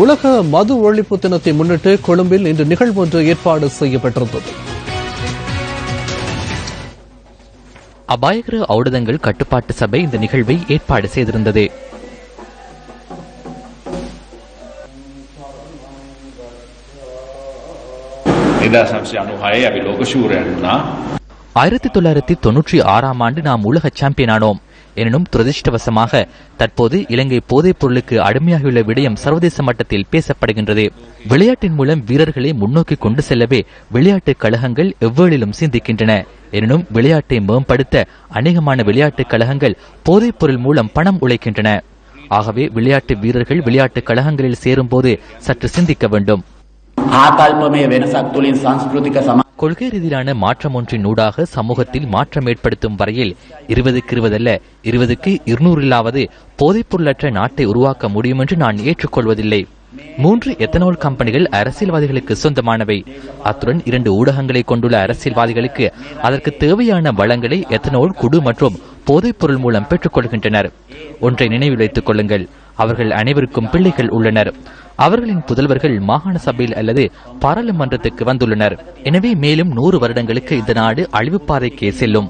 உலக மது ஒழிப்பு தினத்தை முன்னிட்டு கொழும்பில் இன்று நிகழ்வு ஒன்று ஏற்பாடு செய்யப்பட்டிருந்தது. அபாயகர ஔடதங்கள் கட்டுப்பாட்டு சபை இந்த நிகழ்வை ஏற்பாடு செய்திருந்தது. ஆயிரத்தி தொள்ளாயிரத்தி தொன்னூற்றி ஆறாம் ஆண்டு நாம் உலக சாம்பியன் ஆனோம் எனினும் துரதிருஷ்டவசமாக தற்போது இலங்கை போதைப் பொருளுக்கு அடிமையாகியுள்ள விடயம் சர்வதேச மட்டத்தில் பேசப்படுகின்றது விளையாட்டின் மூலம் வீரர்களை முன்னோக்கி கொண்டு செல்லவே விளையாட்டுக் கழகங்கள் எவ்வேளிலும் சிந்திக்கின்றன எனினும் விளையாட்டை மேம்படுத்த அநேகமான விளையாட்டுக் கழகங்கள் போதைப் பொருள் மூலம் பணம் உழைக்கின்றன ஆகவே விளையாட்டு வீரர்கள் விளையாட்டுக் கழகங்களில் சேரும்போது சற்று சிந்திக்க வேண்டும் ආකල්පමය වෙනසක් තුළින් සංස්කෘතික සම கொள்கை ரீதியிலான மாற்றம் ஒன்றின் ஊடாக சமூகத்தில் மாற்றம் ஏற்படுத்தும் வரையில் இருபதுக்கு இருபதல்ல இருபதுக்கு இருநூறிலாவது போதைப்பொருளற்ற நாட்டை உருவாக்க முடியும் என்று நான் ஏற்றுக்கொள்வதில்லை. மூன்று எத்தனால் கம்பெனிகள் அரசியல்வாதிகளுக்கு சொந்தமானவை. அத்துடன் இரண்டு ஊடகங்களை கொண்டுள்ள அரசியல்வாதிகளுக்கு அதற்கு தேவையான வளங்களை எத்தனால் குடு மற்றும் போதைப்பொருள் மூலம் பெற்றுக்கொள்கின்றனர். ஒன்றை நினைவில் வைத்துக் கொள்ளுங்கள். அவர்கள் அனைவருக்கும் பிள்ளைகள் உள்ளனர். அவர்களின் புதல்வர்கள் மாகாண சபையில் அல்லது பாராளுமன்றத்துக்கு வந்துள்ளனர். எனவே மேலும் நூறு வருடங்களுக்கு இந்த நாடு அழிவுப்பாதைக்கே செல்லும்.